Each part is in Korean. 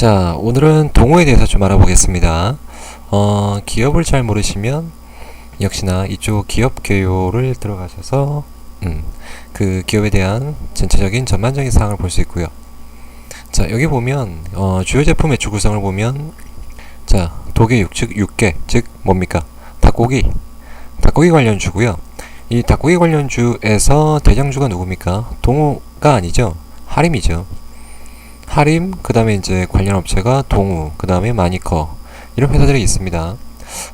자, 오늘은 동호에 대해서 좀 알아보겠습니다. 어, 기업을 잘 모르시면 역시나 이쪽 기업 개요를 들어가셔서 음, 그 기업에 대한 전체적인 전반적인 사항을 볼 수 있고요. 자, 여기 보면 어, 주요 제품 매출 구성을 보면 자, 도개육 즉 육개 즉 뭡니까? 닭고기. 닭고기 관련주고요. 이 닭고기 관련주에서 대장주가 누굽니까? 동호가 아니죠. 하림이죠. 하림, 그 다음에 이제 관련 업체가 동우, 그 다음에 마니커 이런 회사들이 있습니다.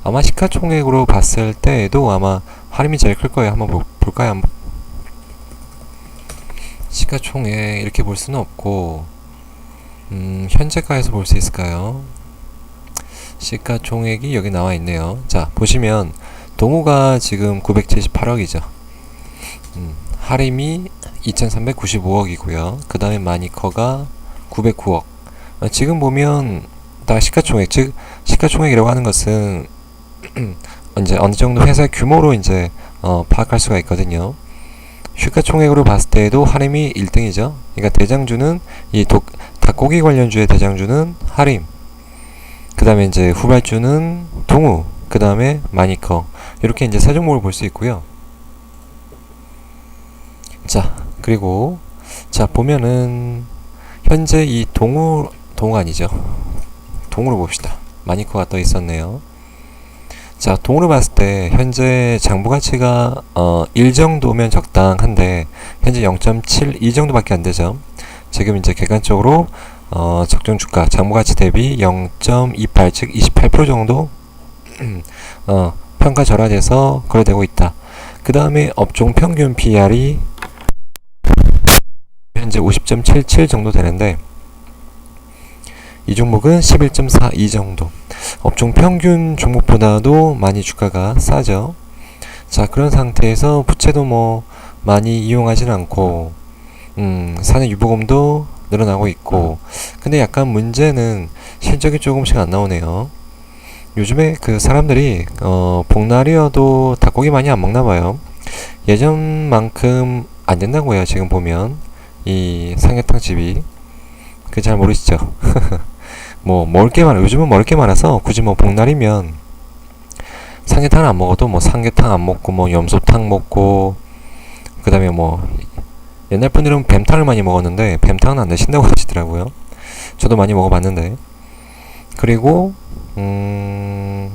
아마 시가총액으로 봤을 때에도 아마 하림이 제일 클 거예요. 한번 볼- 볼까요? 한번? 시가총액 이렇게 볼 수는 없고 음, 현재가에서 볼 수 있을까요? 시가총액이 여기 나와 있네요. 자, 보시면 동우가 지금 978억이죠. 음, 하림이 2395억이고요. 그 다음에 마니커가 909억. 어, 지금 보면 다 시가총액, 즉 시가총액이라고 하는 것은 이제 어느 정도 회사 규모로 이제 어, 파악할 수가 있거든요. 시가총액으로 봤을 때에도 하림이 1등이죠. 그러니까 대장주는 이 독, 닭고기 관련주의 대장주는 하림. 그 다음에 이제 후발주는 동우. 그 다음에 마니커. 이렇게 이제 세 종목을 볼 수 있고요. 자, 그리고 자 보면은 현재 이 동우 아니죠. 동우로 봅시다. 마니커가 떠 있었네요. 자, 동으로 봤을 때 현재 장부 가치가 어, 1 정도면 적당한데 현재 0.72 정도밖에 안 되죠. 지금 이제 객관적으로 어, 적정 주가 장부 가치 대비 0.28, 즉 28% 정도 어, 평가 절하돼서 거래되고 있다. 그 다음에 업종 평균 PR이 현재 50.77 정도 되는데 이 종목은 11.42 정도. 업종 평균 종목보다도 많이 주가가 싸죠. 자, 그런 상태에서 부채도 뭐 많이 이용하진 않고 음, 사내 유보금도 늘어나고 있고 근데 약간 문제는 실적이 조금씩 안 나오네요. 요즘에 그 사람들이 어, 복날이어도 닭고기 많이 안 먹나 봐요. 예전만큼 안 된다고요. 지금 보면 이 삼계탕 집이 그 잘 모르시죠? 뭐 먹을 게 많아 요즘은 먹을 게 많아서 굳이 뭐 복날이면 삼계탕 안 먹어도 뭐 삼계탕 안 먹고 뭐 염소탕 먹고 그 다음에 뭐 옛날 분들은 뱀탕을 많이 먹었는데 뱀탕은 안 드신다고 하시더라고요. 저도 많이 먹어봤는데 그리고 음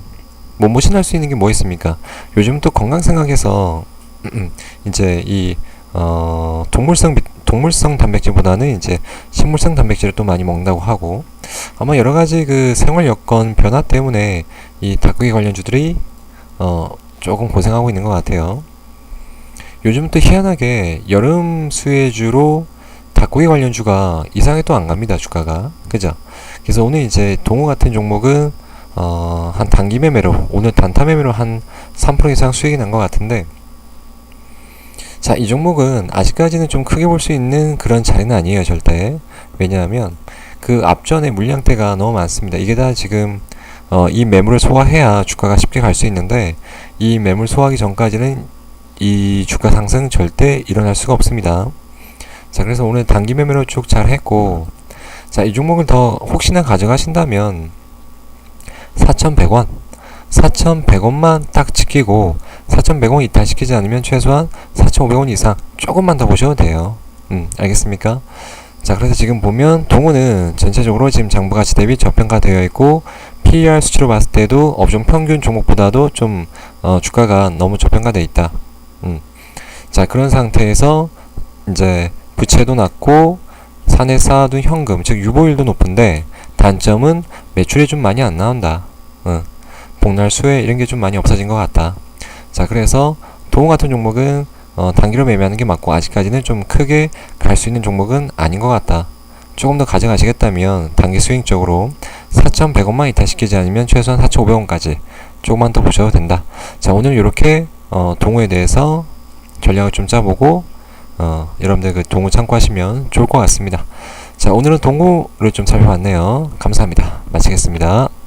몸보신할 수 있는 게 뭐 있습니까? 요즘 또 건강 생각해서 이제 이 어, 동물성 비- 동물성 단백질보다는 이제 식물성 단백질을 또 많이 먹는다고 하고 아마 여러 가지 그 생활 여건 변화 때문에 이 닭고기 관련주들이 어, 조금 고생하고 있는 것 같아요. 요즘 또 희한하게 여름 수혜주로 닭고기 관련주가 이상하게 또 안 갑니다 주가가 그죠? 그래서 오늘 이제 동호 같은 종목은 어, 한 단기 매매로 오늘 단타 매매로 한 3% 이상 수익이 난 것 같은데 자, 이 종목은 아직까지는 좀 크게 볼 수 있는 그런 자리는 아니에요, 절대. 왜냐하면 그 앞전에 물량대가 너무 많습니다. 이게 다 지금 어, 이 매물을 소화해야 주가가 쉽게 갈 수 있는데 이 매물 소화하기 전까지는 이 주가 상승 절대 일어날 수가 없습니다. 자, 그래서 오늘 단기 매매로 쭉 잘 했고 자, 이 종목을 더 혹시나 가져가신다면 4,100원 4,100원만 딱 지키고 4,100원 이탈시키지 않으면 최소한 4,500원 이상 조금만 더 보셔도 돼요. 음, 알겠습니까? 자, 그래서 지금 보면 동호는 전체적으로 지금 장부 가치 대비 저평가되어 있고 PER 수치로 봤을 때도 업종 평균 종목보다도 좀 어, 주가가 너무 저평가되어 있다. 음. 자, 그런 상태에서 이제 부채도 낮고 산에 쌓아둔 현금, 즉 유보율도 높은데 단점은 매출이 좀 많이 안 나온다. 어. 복날 수혜 이런 게 좀 많이 없어진 것 같다. 자, 그래서 동호 같은 종목은 어, 단기로 매매하는 게 맞고 아직까지는 좀 크게 갈 수 있는 종목은 아닌 것 같다. 조금 더 가져가시겠다면 단기 쪽으로 4,100원만 이탈시키지 않으면 최소한 4,500원까지 조금만 더 보셔도 된다. 자, 오늘 이렇게 어, 동호에 대해서 전략을 좀 짜보고 어, 여러분들 그 동호 참고하시면 좋을 것 같습니다. 자, 오늘은 동호를 좀 살펴봤네요. 감사합니다. 마치겠습니다.